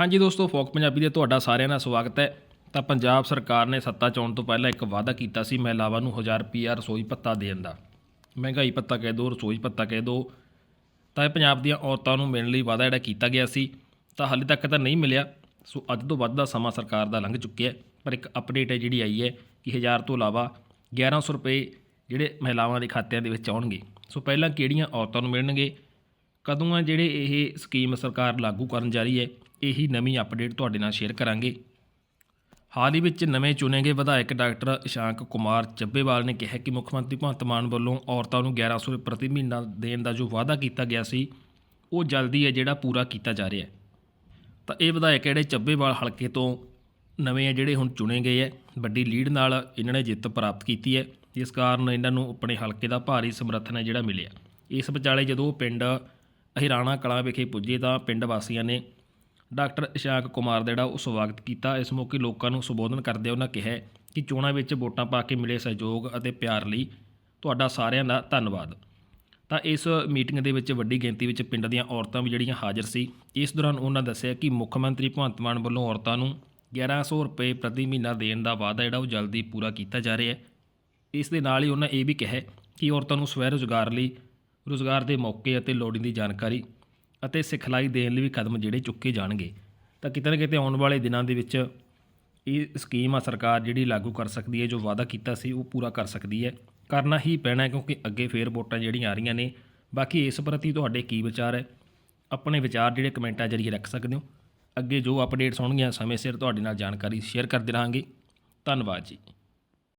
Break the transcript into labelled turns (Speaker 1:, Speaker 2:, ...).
Speaker 1: ਹਾਂਜੀ ਦੋਸਤੋ, ਫੋਕ ਪੰਜਾਬੀ ਦੇ ਤੁਹਾਡਾ ਸਾਰਿਆਂ ਦਾ ਸਵਾਗਤ ਹੈ। ਤਾਂ ਪੰਜਾਬ ਸਰਕਾਰ ਨੇ ਸੱਤਾ ਚੋਣ ਤੋਂ ਪਹਿਲਾਂ ਇੱਕ ਵਾਅਦਾ ਕੀਤਾ ਸੀ ਮਹਿਲਾਵਾਂ ਨੂੰ 1000 ਰੁਪਿਆ ਰਸੋਈ ਭੱਤਾ ਦੇਣ ਦਾ। ਮਹਿੰਗਾਈ ਭੱਤਾ ਕਹਿ ਦੋ, ਰਸੋਈ ਭੱਤਾ ਕਹਿ ਦੋ। ਤਾਂ ਇਹ ਪੰਜਾਬ ਦੀਆਂ ਔਰਤਾਂ ਨੂੰ ਮਿਲਣ ਲਈ ਵਾਅਦਾ ਜਿਹੜਾ ਕੀਤਾ ਗਿਆ ਸੀ, ਤਾਂ ਹਾਲੇ ਤੱਕ ਤਾਂ ਨਹੀਂ ਮਿਲਿਆ। ਸੋ ਅੱਜ ਤੋਂ ਵੱਧ ਦਾ ਸਮਾਂ ਸਰਕਾਰ ਦਾ ਲੰਘ ਚੁੱਕਿਆ ਪਰ ਇੱਕ ਅਪਡੇਟ ਹੈ ਜਿਹੜੀ ਆਈ ਹੈ ਕਿ 1000 ਤੋਂ ਇਲਾਵਾ 1100 ਰੁਪਏ ਜਿਹੜੇ ਮਹਿਲਾਵਾਂ ਦੇ ਖਾਤਿਆਂ ਦੇ ਵਿੱਚ ਆਉਣਗੇ। ਸੋ ਪਹਿਲਾਂ ਕਿਹੜੀਆਂ ਔਰਤਾਂ ਨੂੰ ਮਿਲਣਗੇ? ਕਦੋਂ ਆ ਜਿਹੜੇ ਇਹ ਸਕੀਮ ਸਰਕਾਰ ਲਾਗੂ ਕਰਨ ਜਾ ਰਹੀ ਹੈ? ਇਹੀ ਨਵੀਂ ਅਪਡੇਟ ਤੁਹਾਡੇ ਨਾਲ ਸ਼ੇਅਰ ਕਰਾਂਗੇ। ਹਾਲ ਹੀ ਵਿੱਚ ਨਵੇਂ ਚੁਣੇ ਗਏ ਵਿਧਾਇਕ ਡਾਕਟਰ ਇਸ਼ਾਂਕ ਕੁਮਾਰ ਚੱਬੇਵਾਲ ਨੇ ਕਿਹਾ ਕਿ ਮੁੱਖ ਮੰਤਰੀ ਭਗਵੰਤ ਮਾਨ ਵੱਲੋਂ ਔਰਤਾਂ ਨੂੰ 1100 ਰੁਪਏ ਪ੍ਰਤੀ ਮਹੀਨਾ ਦੇਣ ਦਾ ਜੋ ਵਾਅਦਾ ਕੀਤਾ ਗਿਆ ਸੀ, ਉਹ ਜਲਦੀ ਹੈ ਜਿਹੜਾ ਪੂਰਾ ਕੀਤਾ ਜਾ ਰਿਹਾ ਹੈ। ਤਾਂ ਇਹ ਵਿਧਾਇਕ ਜਿਹੜੇ ਚੱਬੇਵਾਲ ਹਲਕੇ ਤੋਂ ਨਵੇਂ ਆ ਜਿਹੜੇ ਹੁਣ ਚੁਣੇ ਗਏ ਹੈ, ਵੱਡੀ ਲੀਡ ਨਾਲ ਇਹਨਾਂ ਨੇ ਜਿੱਤ ਪ੍ਰਾਪਤ ਕੀਤੀ ਹੈ। ਜਿਸ ਕਾਰਨ ਇਹਨਾਂ ਨੂੰ ਆਪਣੇ ਹਲਕੇ ਦਾ ਭਾਰੀ ਸਮਰਥਨ ਹੈ ਜਿਹੜਾ ਮਿਲਿਆ। ਇਸ ਵਿਚਾਲੇ ਜਦੋਂ ਪਿੰਡ ਅਹਿਰਾਣਾ ਕਲਾਂ ਵਿਖੇ ਪੁੱਜੇ ਤਾਂ ਪਿੰਡ ਵਾਸੀਆਂ ਨੇ ਡਾਕਟਰ ਇਸ਼ਾਕ ਕੁਮਾਰ ਦਾ ਜਿਹੜਾ ਉਹ ਸਵਾਗਤ ਕੀਤਾ। ਇਸ ਮੌਕੇ ਲੋਕਾਂ ਨੂੰ ਸੰਬੋਧਨ ਕਰਦੇ ਉਹਨਾਂ ਕਿਹਾ ਕਿ ਚੋਣਾਂ ਵਿੱਚ ਵੋਟਾਂ ਪਾ ਕੇ ਮਿਲੇ ਸਹਿਯੋਗ ਅਤੇ ਪਿਆਰ ਲਈ ਤੁਹਾਡਾ ਸਾਰਿਆਂ ਦਾ ਧੰਨਵਾਦ। ਤਾਂ ਇਸ ਮੀਟਿੰਗ ਦੇ ਵਿੱਚ ਵੱਡੀ ਗਿਣਤੀ ਵਿੱਚ ਪਿੰਡ ਦੀਆਂ ਔਰਤਾਂ ਵੀ ਜਿਹੜੀਆਂ ਹਾਜ਼ਰ ਸੀ, ਇਸ ਦੌਰਾਨ ਉਹਨਾਂ ਦੱਸਿਆ ਕਿ ਮੁੱਖ ਮੰਤਰੀ ਭਗਵੰਤ ਮਾਨ ਵੱਲੋਂ ਔਰਤਾਂ ਨੂੰ 1100 ਰੁਪਏ ਪ੍ਰਤੀ ਮਹੀਨਾ ਦੇਣ ਦਾ ਵਾਅਦਾ ਜਿਹੜਾ ਉਹ ਜਲਦੀ ਪੂਰਾ ਕੀਤਾ ਜਾ ਰਿਹਾ ਹੈ। ਇਸ ਦੇ ਨਾਲ ਹੀ ਉਹਨਾਂ ਇਹ ਵੀ ਕਿਹਾ ਕਿ ਔਰਤਾਂ ਨੂੰ ਸਵੈ ਰੁਜ਼ਗਾਰ ਲਈ ਰੁਜ਼ਗਾਰ ਦੇ ਮੌਕੇ ਅਤੇ ਲੋੜੀਂਦੀ ਜਾਣਕਾਰੀ ਅਤੇ ਸਿਖਲਾਈ ਦੇਣ ਲਈ ਵੀ ਕਦਮ ਜਿਹੜੇ ਚੁੱਕੇ ਜਾਣਗੇ। ਤਾਂ ਕਿਤੇ ਨਾ ਕਿਤੇ ਆਉਣ ਵਾਲੇ ਦਿਨਾਂ ਦੇ ਵਿੱਚ ਇਹ ਸਕੀਮ ਆ ਸਰਕਾਰ ਜਿਹੜੀ ਲਾਗੂ ਕਰ ਸਕਦੀ ਹੈ, ਜੋ ਵਾਅਦਾ ਕੀਤਾ ਸੀ, ਉਹ ਪੂਰਾ ਕਰ ਸਕਦੀ ਹੈ। ਕਰਨਾ ਹੀ ਪੈਣਾ ਕਿਉਂਕਿ ਅੱਗੇ ਫੇਰ ਵੋਟਾਂ ਜਿਹੜੀਆਂ ਆ ਰਹੀਆਂ ਨੇ। ਬਾਕੀ ਇਸ ਪ੍ਰਤੀ ਤੁਹਾਡੇ ਕੀ ਵਿਚਾਰ ਹੈ? ਆਪਣੇ ਵਿਚਾਰ ਜਿਹੜੇ ਕਮੈਂਟਾਂ ਜਰੀਏ ਰੱਖ ਸਕਦੇ ਹੋ। ਅੱਗੇ ਜੋ ਅਪਡੇਟਸ ਹੋਣਗੀਆਂ ਸਮੇਂ ਸਿਰ ਤੁਹਾਡੇ ਨਾਲ ਜਾਣਕਾਰੀ ਸ਼ੇਅਰ ਕਰਦੇ ਰਹਾਂਗੇ। ਧੰਨਵਾਦ ਜੀ।